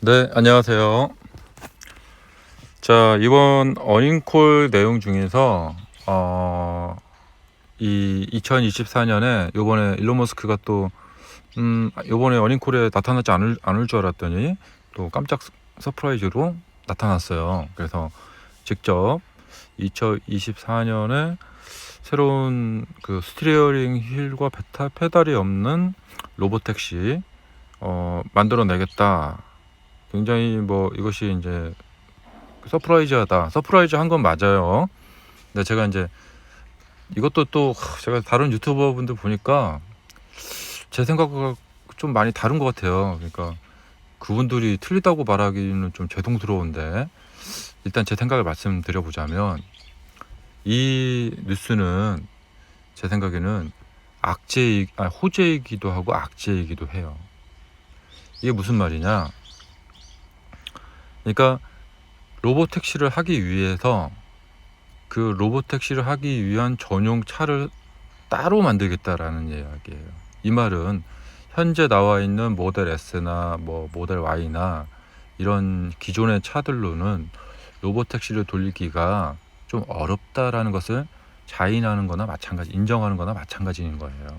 네, 안녕하세요. 자, 이번 어닝콜 내용 중에서 어, 이 2024년에 요번에 일론 머스크가 또 음, 요번에 어닝콜에 나타나지 않을, 않을 줄 알았더니 또 깜짝 서- 서프라이즈로 나타났어요. 그래서 직접 2024년에 새로운 그 스티어링 휠과 페타, 페달이 없는 로봇 택시 어, 만들어내겠다. 굉장히 뭐 이것이 이제 서프라이즈하다. 서프라이즈 한 건 맞아요. 근데 제가 이제 이것도 또 하, 제가 다른 유튜버 분들 보니까 제 생각과 좀 많이 다른 것 같아요. 그러니까 그분들이 틀리다고 말하기는 좀 죄송스러운데 일단 제 생각을 말씀드려 보자면 이 뉴스는 제 생각에는 악재 아, 호재이기도 하고 악재이기도 해요. 이게 무슨 말이냐? 그러니까 로봇 택시를 하기 위해서 그 로봇 택시를 하기 위한 전용 차를 따로 만들겠다라는 이야기예요. 이 말은 현재 나와 있는 모델 S나 뭐 모델 Y나 이런 기존의 차들로는 로봇 택시를 돌리기가 좀 어렵다라는 것을 자인하는 거나 마찬가지 인정하는 거나 마찬가지인 거예요.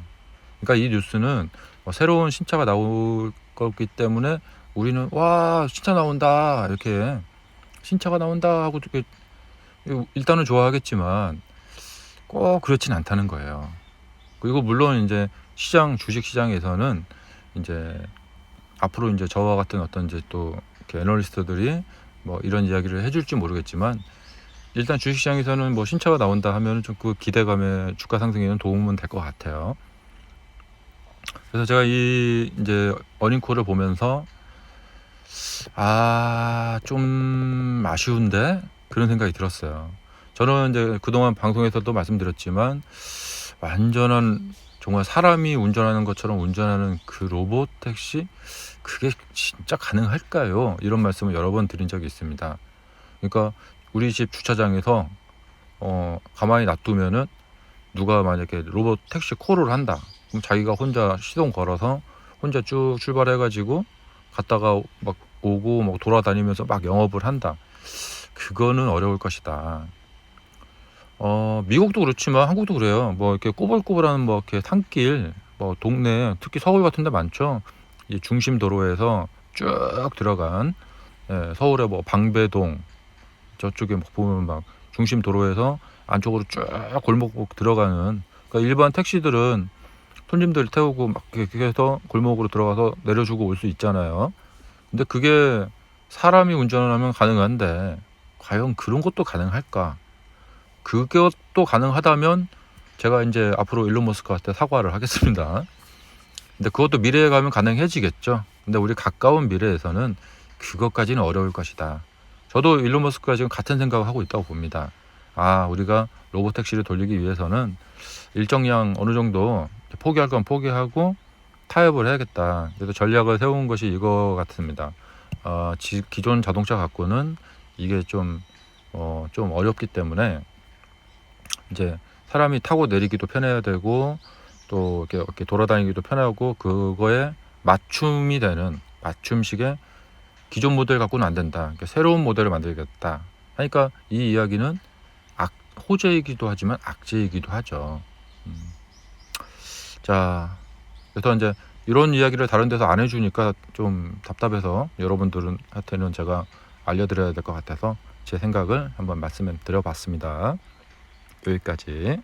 그러니까 이 뉴스는 뭐 새로운 신차가 나올 거기 때문에 우리는 와 신차 나온다 이렇게 신차가 나온다 하고 이렇게 일단은 좋아하겠지만 꼭 그렇진 않다는 거예요. 그리고 물론 이제 시장 주식 시장에서는 이제 앞으로 이제 저와 같은 어떤 이제 또 이렇게 애널리스트들이 뭐 이런 이야기를 해줄지 모르겠지만 일단 주식 시장에서는 뭐 신차가 나온다 하면 좀 그 기대감에 주가 상승에는 도움은 될 것 같아요. 그래서 제가 이 이제 어닝콜을 보면서 아, 좀 아쉬운데 그런 생각이 들었어요. 저는 이제 그동안 방송에서도 말씀드렸지만 완전한 정말 사람이 운전하는 것처럼 운전하는 그 로봇 택시 그게 진짜 가능할까요? 이런 말씀을 여러 번 드린 적이 있습니다. 그러니까 우리 집 주차장에서 어 가만히 놔두면은 누가 만약에 로봇 택시 콜을 한다. 그럼 자기가 혼자 시동 걸어서 혼자 쭉 출발해가지고 갔다가 막 오고 막 돌아다니면서 막 영업을 한다. 그거는 어려울 것이다. 어, 미국도 그렇지만 한국도 그래요. 뭐 이렇게 꼬불꼬불한 뭐 이렇게 산길, 뭐 동네, 특히 서울 같은 데 많죠. 이 중심 도로에서 쭉 들어간 예, 서울의 뭐 방배동 저쪽에 막 보면 막 중심 도로에서 안쪽으로 쭉 골목 들어가는 그러니까 일반 택시들은 손님들 태우고 막 이렇게 해서 골목으로 들어가서 내려주고 올 수 있잖아요. 근데 그게 사람이 운전을 하면 가능한데 과연 그런 것도 가능할까? 그것도 가능하다면 제가 이제 앞으로 일론 머스크한테 사과를 하겠습니다. 근데 그것도 미래에 가면 가능해지겠죠. 근데 우리 가까운 미래에서는 그것까지는 어려울 것이다. 저도 일론 머스크가 지금 같은 생각을 하고 있다고 봅니다. 아, 우리가 로봇 택시를 돌리기 위해서는 일정량 어느 정도 포기할 건 포기하고 타협을 해야겠다. 그래서 전략을 세운 것이 이거 같습니다. 어, 지, 기존 자동차 갖고는 이게 좀, 어, 좀 어렵기 때문에 이제 사람이 타고 내리기도 편해야 되고 또 이렇게, 이렇게 돌아다니기도 편하고 그거에 맞춤이 되는 맞춤식의 기존 모델 갖고는 안 된다. 그러니까 새로운 모델을 만들겠다. 하니까 이 이야기는 악, 호재이기도 하지만 악재이기도 하죠. 음. 자, 그래서 이제 이런 이야기를 다른 데서 안 해주니까 좀 답답해서 여러분들한테는 제가 알려드려야 될 것 같아서 제 생각을 한번 말씀을 드려봤습니다. 여기까지.